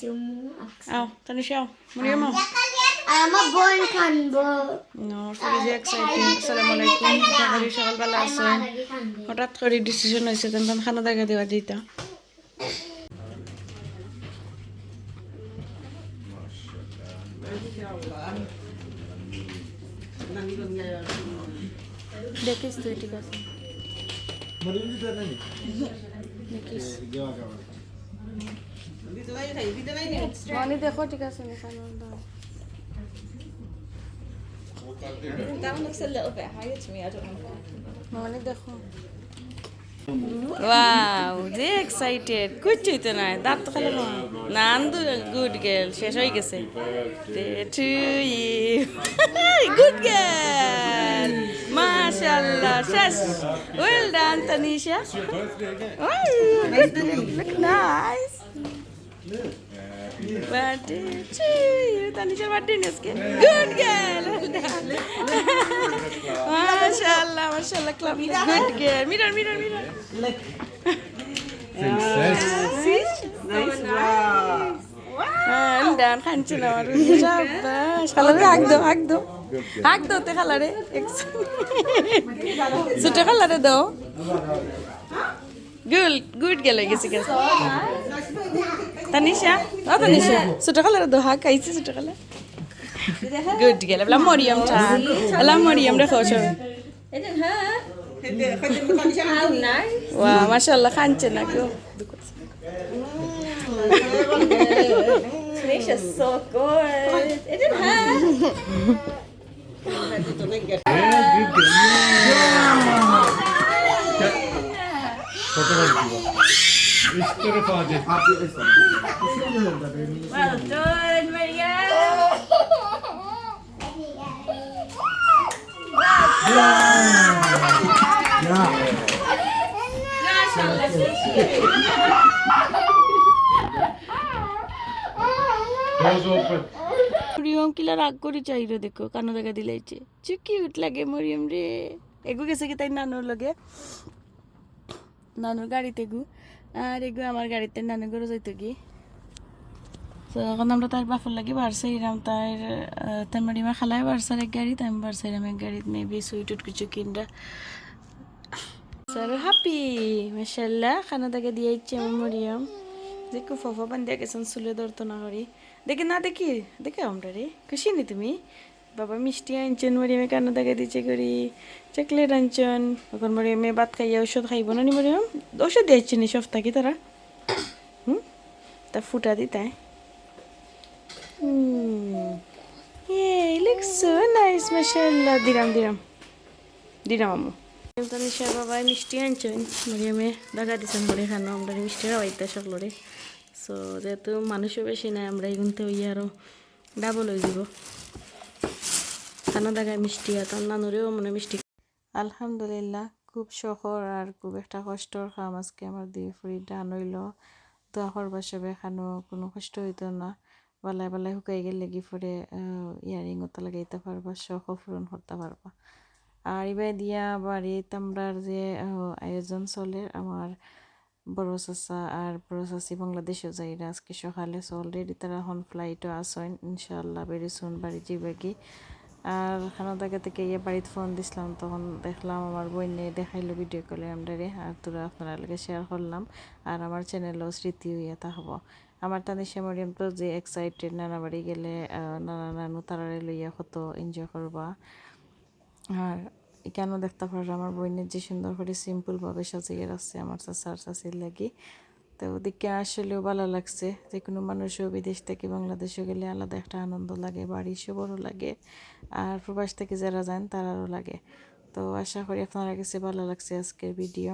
Jumu. আও তানি শাও মরিয়ম আও Alam mo born kan bo. No ফরিজ exciting আসসালামু আলাইকুম। সকালে সকালবেলা আসেন lagi kan bo. হঠাৎ করে ডিসিশন হয়েছে তেমন খানা দেখা দেওয়া যেটা দেখিস তুই ঠিক আছে। দেখিস। মনি দেখো ঠিক আছে আমি খানা দাও ওয়াও যে এক্সাইটেড কুচুই তো নাই দাঁত তো খালি না নান্দু গুড গার্ল শেষ হয়ে গেছে টু ইউ গুড গার্ল মাশাআল্লাহ শেষ well done Tanisha look nice Birthday to you. Tanisha's birthday আজকে গুড গার্ল মাশাআল্লাহ club good girl mirror mirror mirror done খানছে না আমার হাক দাও হাক দাও তে খালারে সুটে খালারে দাও গুড গুড গেল গেছে গেছে তানিশা ও তানিশা সুটে খালারে দাও হাক আইছে সুটে খালা গুড গেল বলা মরিয়ম চান বলা মরিয়ম রে খোশ মাশাআল্লাহ খানছে না কেউ. Well done, Maria. মরিয়ম কিলা রাগ করে চাইরো দেখো কানো দেখা দিলাইছে চু কিউট লাগে মরিয়ম রে এগু গেছে কি তাই নানুর লগে নানুর গাড়িতে গু আর এগু আমার গাড়িতে নানু গরু যাইতো কি তো এখন আমরা তার বাফর লাগে বারসাইরাম তার তার মারিমা খালায় বারসার এক গাড়ি তাই আমি বারসাইরাম এক গাড়িতে মেবি সুইট উট কিছু কিনরা স্যার হ্যাপি মাশাল্লাহ খানা তাকে দিয়েছে আমার মরিয়ম দেখো ফফা বান দিয়ে গেছেন চুলে ধরতো না করি দেখে না দেখি দেখে আমরা রে খুশি নি তুমি বাবা মিষ্টি আনছেন মরিয়ামে কান্না দেখা দিচ্ছে করি চকলেট আনছেন এখন মরিয়ামে ভাত খাইয়া ওষুধ খাইব না নি মরিয়াম ওষুধ দিয়েছে নি সব থাকি তারা হুম তা ফুটা দি তাই Yay, looks so nice, mashallah. দিরাম দিরাম দিরাম আম্মু তানিশা বাবা মিষ্টি আনছেন। মরিয়ামে দেখা দিচ্ছেন বলে খানো আমরা মিষ্টি রাইতে সকলরে সো যেহেতু মানুষও বেশি নাই, আমরা এগুনতে ওই আরও ডাবল হয়ে যাব। খানা দেখায় মিষ্টি, আর তার নানুরেও মনে মিষ্টি। আলহামদুলিল্লাহ, খুব শখর আর খুব একটা কষ্টর কাম আজকে আমার দিয়ে ফুরি ডান হইল। দোয়া করবার সবে খানো কোনো কষ্ট হইতো না। বেলায় বেলায় শুকাই গেলে গি ফুরে ইয়ারিং ওটা লাগাইতে পারবা শখ পূরণ করতে পারবা। আর এবার দিয়া বাড়িত আমরার যে আয়োজন চলে, আমার বড় চাচা আর বড় চাচি বাংলাদেশে যাইরা আজকে সকালে অলরেডি তারা এখন ফ্লাইটও আসেন ইনশাল্লাহ বেরি শুন বাড়ি যাবে কি। আর খানা থেকে ইয়ে বাড়িতে ফোন দিছিলাম, তখন দেখলাম আমার বইনে দেখাইলো ভিডিও কলে আমরারে আর তোরা আপনারা লগে শেয়ার করলাম, আর আমার চ্যানেলও স্মৃতি হইয়া হব আমার তানিশা মরিয়াম তো যে এক্সাইটেড নানা বাড়ি গেলে নানা নানু তারারে লইয়া কত এনজয় করবা। আর কেন দেখতে পারো আমার বইনের যে সুন্দর করে সিম্পলভাবে সাজিয়ে রাখছে আমার চাচার চাচির লাগি। তো ওদিকে আসলেও ভালো লাগছে যে কোনো মানুষও বিদেশ থেকে বাংলাদেশে গেলে আলাদা একটা আনন্দ লাগে, বাড়ি সবারও লাগে, আর প্রবাস থেকে যারা যান তারারও লাগে। তো আশা করি আপনারা কাছে ভালো লাগছে আজকের ভিডিও